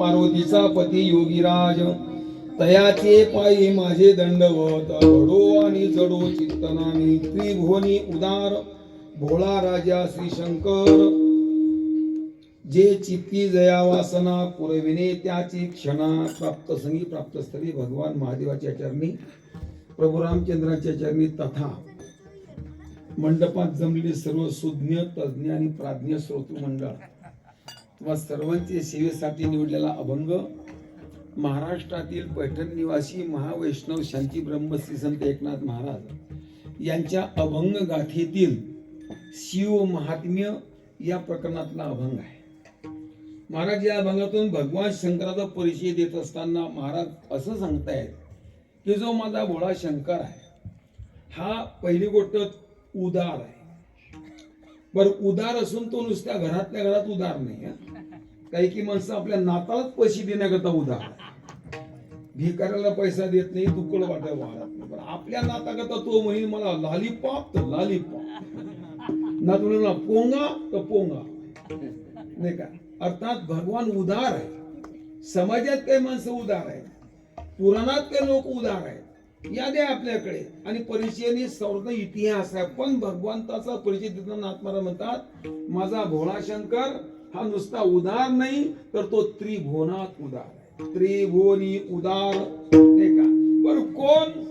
पार्वतीचा पती योगीराज. तयाचे पायी माझे दंडवत घडो आणि जडो चिंतनानी त्रिभुवनी उदार. भोळा राजा श्री शंकर जे चित्ती जया वासना पुरविणे त्याची क्षणा प्राप्त संगी प्राप्त स्थळी भगवान महादेवाच्या चरणी. प्रभू रामचंद्राच्या चरणी तथा. मंडपात जमलेले सर्व सुज्ञ तज्ञ आणि प्राज्ञ श्रोतृ व सर्वांचे सेवेसाठी निवडलेला अभंग महाराष्ट्रातील पैठण निवासी महावैष्णव शांती ब्रह्मश्री संत एकनाथ महाराज यांच्या अभंग गाथेतील शिव महात्म्य या प्रकरणातला अभंग आहे. महाराज या अभंगातून भगवान शंकराचा परिचय देत असताना महाराज असं सांगतायत की जो माझा भोळा शंकर आहे हा पहिली गोष्ट उदार आहे. बर उदार असून तो नुसत्या घरातल्या घरात उदार नाही काही की माणसं आपल्या नातालाच पैसे देण्याकरता उदार भिकाऱ्याला पैसा देत नाही तुकड वाटाय वाढत नाही. पण आपल्या नाताकरता तो म्हणेल मला लालीपाप तर लालीपाप नातूला पोंगा तर पोंगा. नाही का? अर्थात भगवान उदार आहे. समाजात काही माणसं उदार आहेत. पुराणात काही लोक उदार आहेत. याद्या आपल्याकडे. आणि परिचयाने सर्व इतिहास आहे. पण भगवंताचा परिचय देताना आत्मारा म्हणतात माझा भोळा शंकर हा नुसता उदार नाही तर तो त्रिभुवनात उदार त्रिभुवनी उदार नाही का? बर कोण?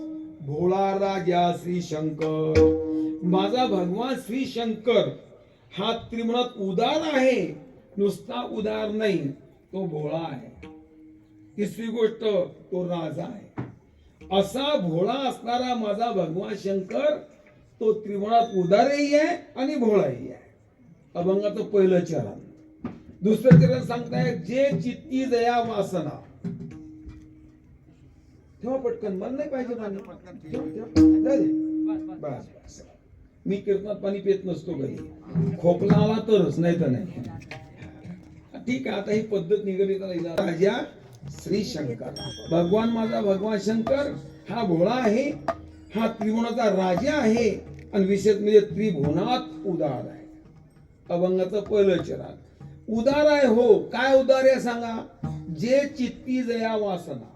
भोळा राजा श्री शंकर. माझा भगवान श्री शंकर हा त्रिभुवनात उदार आहे नुसता उदार नाही तो भोळा आहे. तिसरी गोष्ट तो राजा आहे. असा भोळा असणारा माझा भगवान शंकर तो त्रिभुवनात उदारही आहे आणि भोळाही आहे. अभंगाचं पहिलं चरण. दुसरं चरण सांगताय जे चित्ती जया वासना. ठेवा पटकन मला नाही पाहिजे. मी कीर्तनात पाणी पित नसतो कधी खोकला आला तरच नाही तर नाही. ठीक आहे आता ही पद्धत निगडीत राहिला राजा श्री शंकर. भगवान माझा भगवान शंकर हा भोळा आहे हा त्रिभुवनाचा राजा आहे आणि विशेष म्हणजे त्रिभुवनात उदार आहे. अभंगाचं पहिलं चरण. उदार आहे हो. काय उदार आहे सांगा? जे चित्ती जया वासना.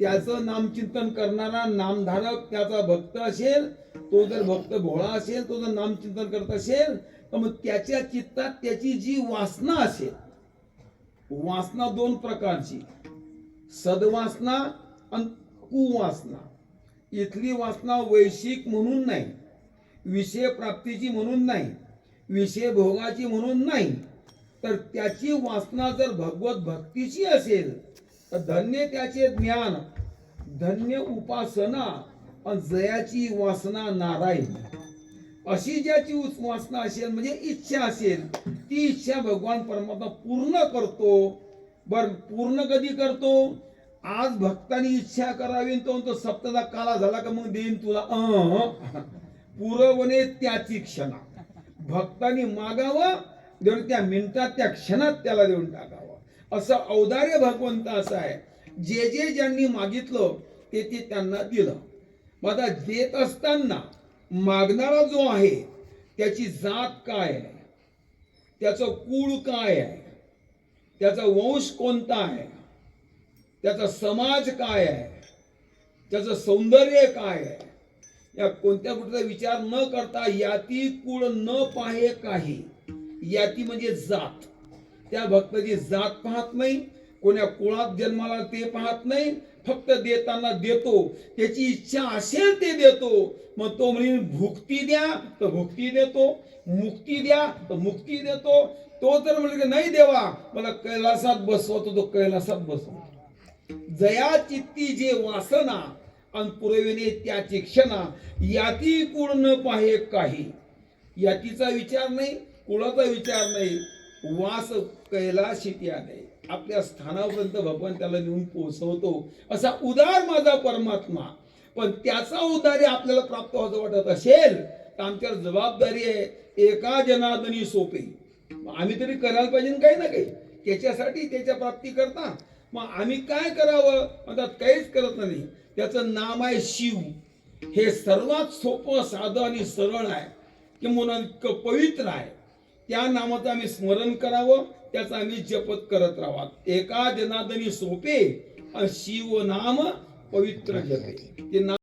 त्याचं नामचिंतन करणारा नामधारक त्याचा भक्त असेल तो जर भक्त भोळा असेल तो जर नामचिंतन करत असेल तर मग त्याच्या चित्तात त्याची जी वासना असेल वासना दोन प्रकारची. सद्वासना आणि कुवासना. इथली वासना वैशिक म्हणून नाही विषय प्राप्तीची म्हणून नाही विषय भोगाची म्हणून नाही तर त्याची वासना जर भगवत भक्तीची असेल तर धन्य त्याचे ज्ञान धन्य उपासना आणि जयाची वासना नारायण. अशी ज्याची उचवासना असेल म्हणजे इच्छा असेल ती इच्छा भगवान परमात्मा पूर्ण करतो. बर पूर्ण कधी करतो? आज भक्तांनी इच्छा करावी तो म्हणतो सप्ताह काला झाला का मग देईन तुला. अ पुरवणे त्याची क्षणा. भक्तांनी मागावं देऊन त्या मिनिटात त्या क्षणात त्याला देऊन टाकावं. असं औदार्य भगवंत असं आहे. जे जे ज्यांनी मागितलं ते ते त्यांना दिलं. मग आता देत असताना मागणारा जो आहे त्याची जात काय आहे? त्याचं कुळ काय आहे? त्याचा वंश कोणता आहे? त्याचा समाज काय आहे? त्याचं सौंदर्य काय आहे? या कोणत्या गोष्टीचा विचार न करता याती कुळ न पाहे काही. याती म्हणजे जात. त्या भक्ताची जात पाहत नाही कोण्या कुळात जन्माला ते पाहत नाही फक्त देताना देतो. त्याची इच्छा असेल ते देतो. मग तो म्हणजे भुक्ती द्या तर भुक्ती देतो. मुक्ती द्या तर मुक्ती देतो. तो जर म्हणजे नाही देवा मला कैलासात बसवतो तो कैलासात बसवतो. जया चित्ती जे वासना आणि पुरविणे त्याची क्षणा याती कुळ न पाहे काही. यातीचा विचार नाही कुळाचा विचार नाही. वास कैलाशी त्या नाही आपल्या स्थानापर्यंत भगवान त्याला नेऊन पोहोचवतो. असा उदार माझा परमात्मा. पण त्याचा उदारी आपल्याला प्राप्त व्हायचं वाटत असेल तर आमच्यावर जबाबदारी आहे एका जनार्दनी सोपे. आम्ही तरी करायला पाहिजे काही ना काही. त्याच्यासाठी त्याच्या प्राप्ती करता. मग आम्ही काय करावं? म्हणतात काहीच करत नाही. त्याचं नाम आहे शिव. हे सर्वात सोपं साधं आणि सरळ आहे. किंवा इतकं पवित्र आहे. त्या नामाचं आम्ही स्मरण करावं. त्याचा आम्ही जपत करत राहावा. एका जनादनी सोपे शिव नाम पवित्र जपे. ते नाम